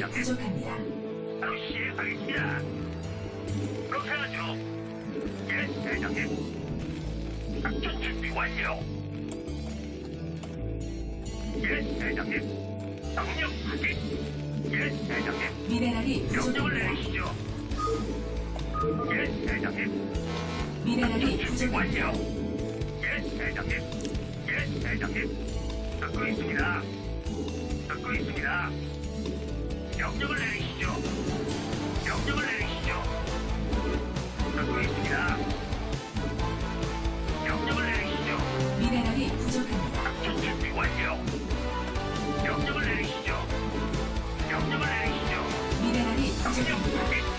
미네랄이 부족합니다. 그렇게 하죠. 예, 대장님. 작전 준비 완료. 예, 대장님. 명령 확인. 예, 대장님. 미네랄이 명령을 부족합니다. 내리시죠. 예, 대장님. 미네랄이 준비 부족합니다. 완료. 예, 대장님. 예, 대장님. 듣고 있습니다. 명령을 내리시죠. 명령을 내리시죠. 듣고 있습니다. 명령을 내리시죠. 미네랄이 부족합니다. 작전 준비 완료. 명령을 내리시죠. 명령을 내리시죠. 미네랄이 명령 부족합니다. 확인.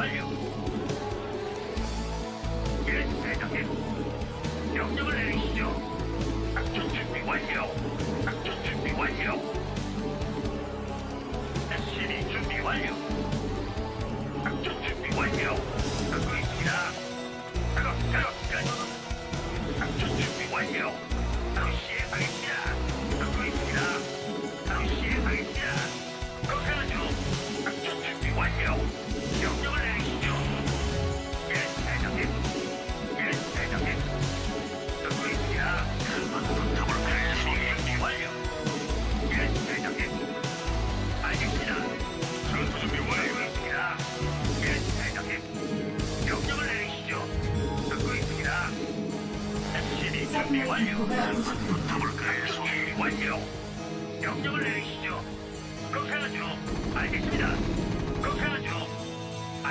완료. 예, 대장님. 명령을 내리시죠. 작전 준비 완료.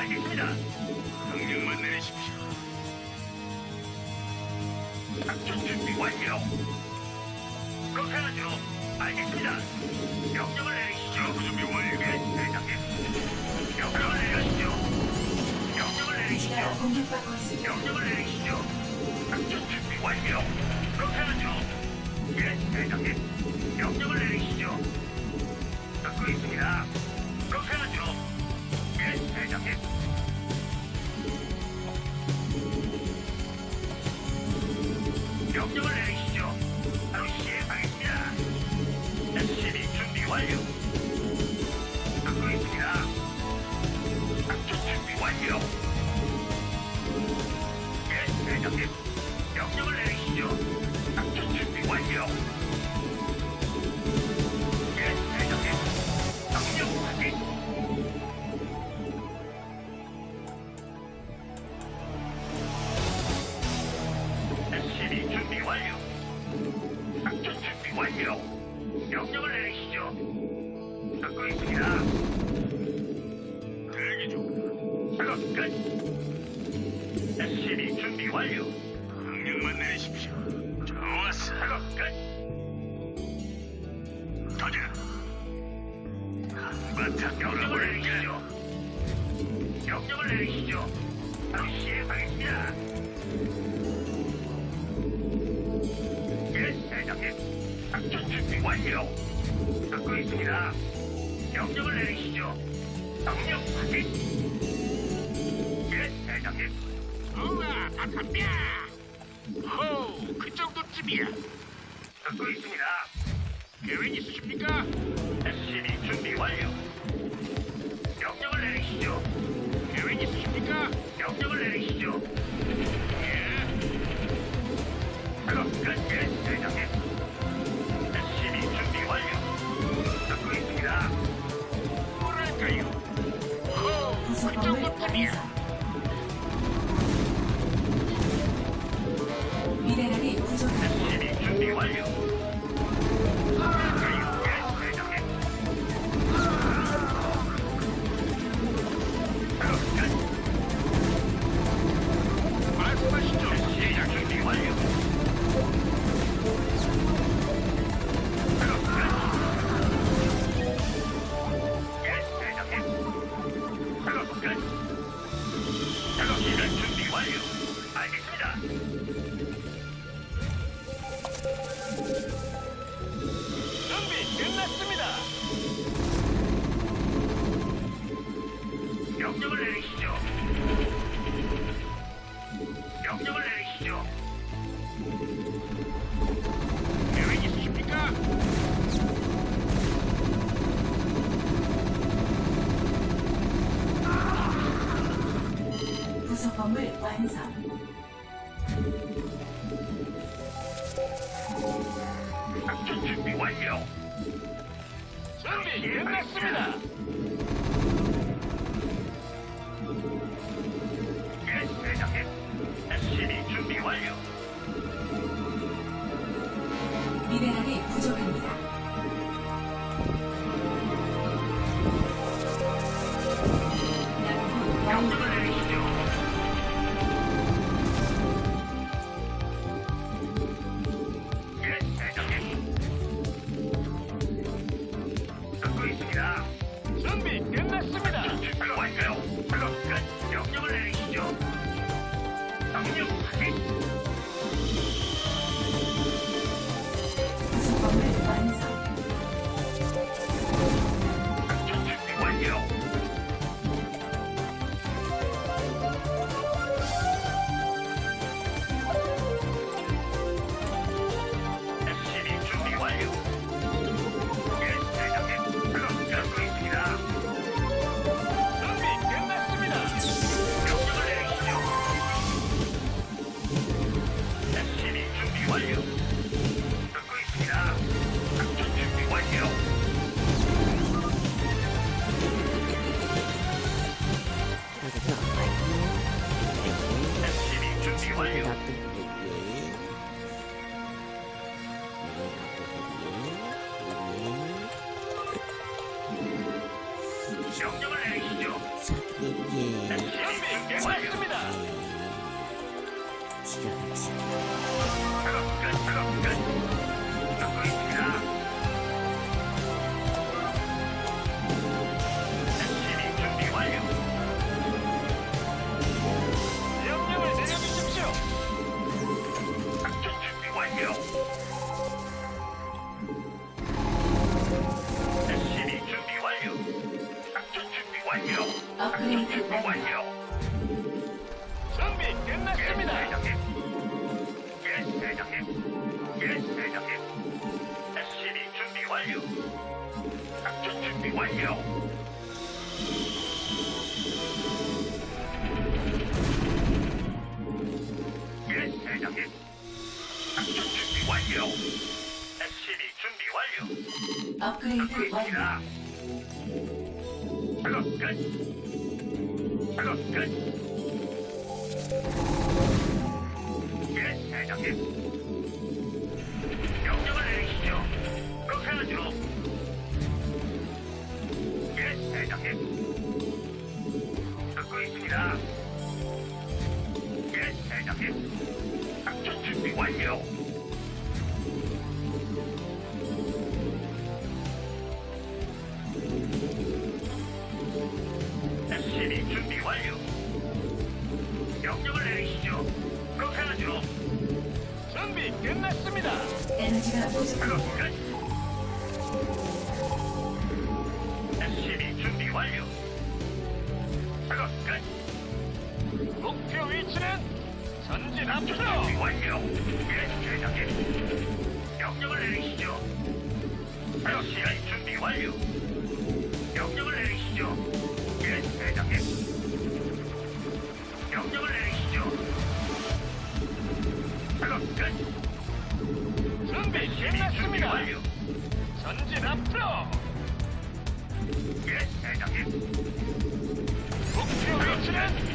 알겠습니다. 명령만 내리십시오. 작전 준비 완료. 그렇게 하죠. 알겠습니다. 명령을 내리시죠. 준비 완료. 예, 대장님. 명령을 내리시죠. 명령을 기지가 내리시죠. 공격받고 있습니다. 명령을 내리시죠. 작전 준비 완료. 그렇게 하죠. 예, 대장님. 명령을 내리시죠. 듣고 있습니다. 그렇게 하죠. 예, 대장님. 명 준비 완료. 명령만 내리십시오. 좋았어. 끝. 가자. 한바탕 명령을 내리시죠. 명령을 내리시죠. 바로 시행하겠습니다. 예, 대장님. 작전 준비 완료. 듣고 있습니다. 명령을 내리시죠. 명령 확인. 예, 대장님. 우와, 반갑냐? 오, 그 정도쯤이야. 듣고 있습니다. 계획 있으십니까? SCB 준비 완료. 명령을 내리시죠. 계획 있으십니까? 명령을 내리시죠. 무서움을 완성. 미네랄이 부족합니다. 완료. 작전 준비 완료. 예, 대장님. 작전 준비 완료. SCB 준비 완료. 업그레이드 완료. 작업 끝. 작업 끝. 예, 대장님. 命の 앞으로 완료. 예, 대장님. 명령을 내리시죠. 바로 시간 준비 완료. 명령을 내리시죠. 예, 대장님. 명령을 내리시죠. 그럼 끝. 준비 준비 끝났습니다. 완료. 전진 앞으로. 예, 대장님. 목표 위치는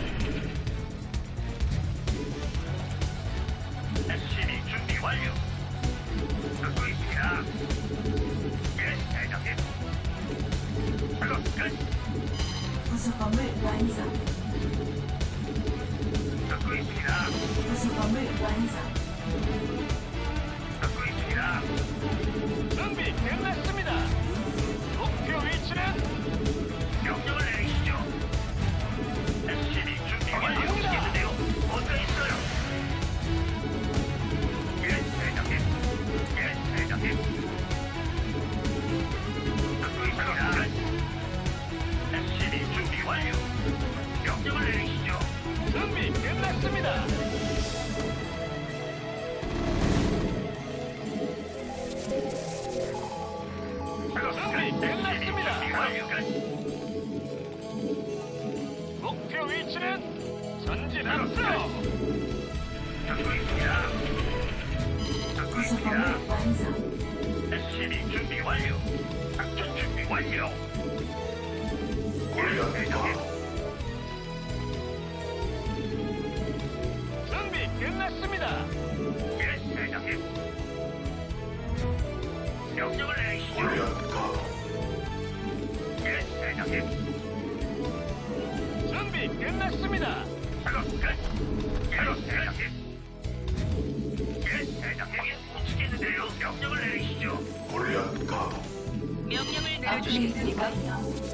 완료. 골리앗 대장님. 준비 끝났습니다. 예, 대장님. 명령을 내리시죠. 예, 대장님. 준비 끝났습니다. 작업 끝. 예, 대장님. 예, 대장님. 못 치겠는데요. 명령을 내리시죠. 명령을 업그 레이드 내려주시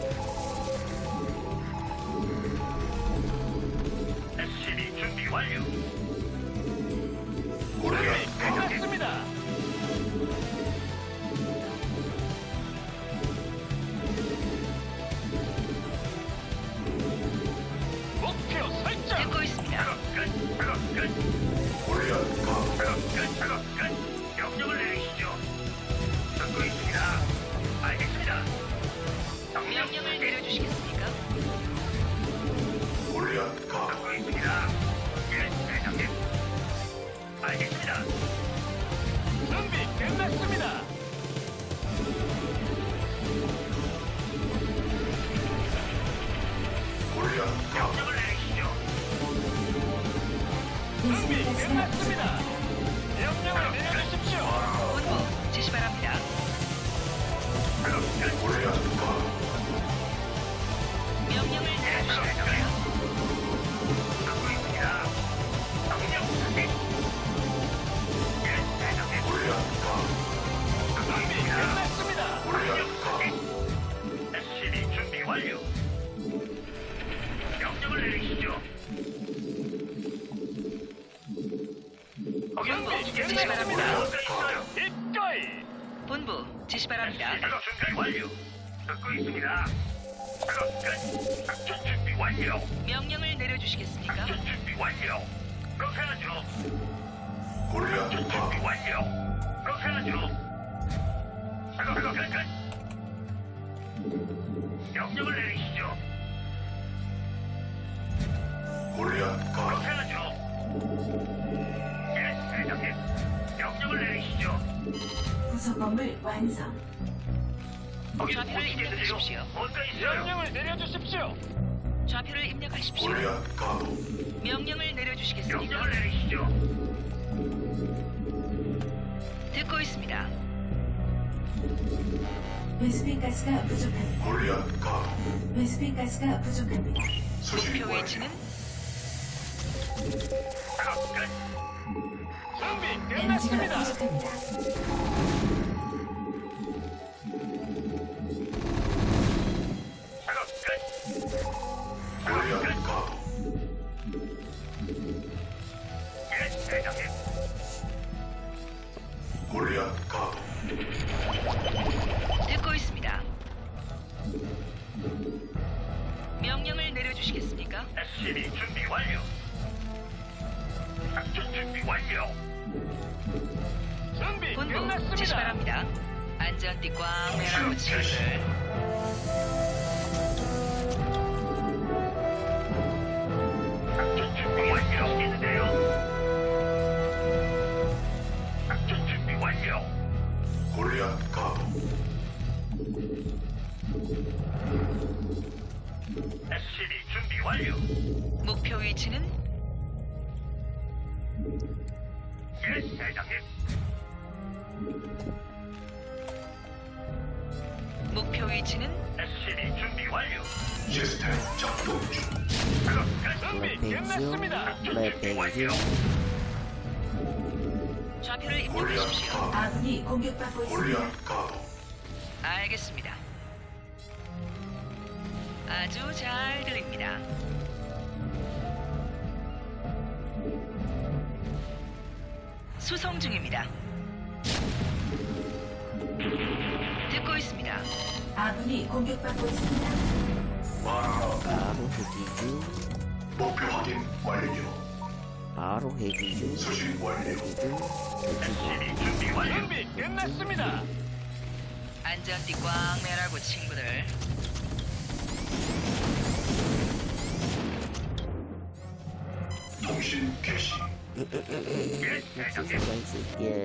베스핀 가스가 끝났습니다. 본부 지시 바랍니다. 작업 준비 완료. 듣고 있습니다. 작업 끝. 작전 준비 완료. 명령을 내려주시겠습니까? 작전 준비 완료. 그렇게 하죠. 작전 준비 완료. 그렇게 하죠. 작업 작업 끝. 끝. 명령을 내리시죠. 부속 건물 완성. 좌표를 입력하십시오. 뭔가 있어요. 명령을 내려주십시오. 좌표를 입력하십시오. 명령을 내려주시겠습니까? 명령을 내리시죠. 듣고 있습니다. 베스핀 가스가 부족합니다. 베스핀 가스가 부족합니다. 목표 위치는 작업 끝. 준비 에너지가 끝났습니다. 부족합니다. 완료. 준비 본부 지시 끝났습니다. 바랍니다. 안전띠 꽝매라고 친구들. 대장님. 목표 위치는 SCB 준비 완료. 시스템 작동 중 작업 끝. 준비 끝났습니다. 준비 완료. 좌표를 골리앗 입력하십시오. 가도 아군이 공격받고 있습니다. 골리앗 가도 알겠습니다. 아주 잘 들립니다. 수송 중입니다. 듣고 있습니다. 아군이 공격받고 있습니다. 바로 해기 중 목표 확인 완료 바로 해기 중 수신 완료 해기 중 대기 중 SCB 준비 완료. 준비 끝났습니다. 안전띠 꽝 매라고 친구들. 통신 개시 예, 대장님. 수가 있을게